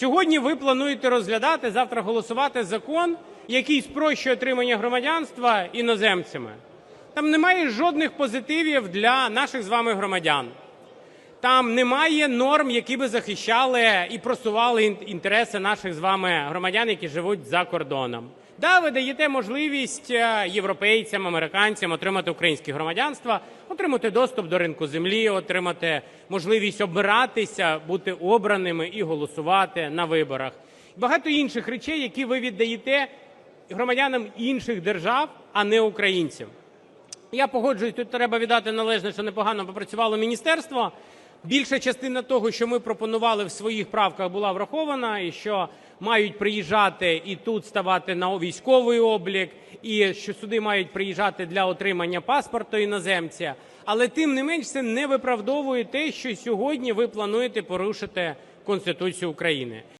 Сьогодні ви плануєте розглядати, завтра голосувати закон, який спрощує отримання громадянства іноземцями. Там немає жодних позитивів для наших з вами громадян. Там немає норм, які би захищали і просували інтереси наших з вами громадян, які живуть за кордоном. Да, ви даєте можливість е, європейцям, американцям отримати українське громадянство, отримати доступ до ринку землі, отримати можливість обиратися, бути обраними і голосувати на виборах. Багато інших речей, які ви віддаєте громадянам інших держав, а не українцям. Я погоджуюсь, тут треба віддати належне, що непогано попрацювало міністерство. Більша частина того, що ми пропонували в своїх правках, була врахована, і що мають приїжджати і тут ставати на військовий облік, і що сюди мають приїжджати для отримання паспорту іноземця. Але тим не менш це не виправдовує те, що сьогодні ви плануєте порушити Конституцію України.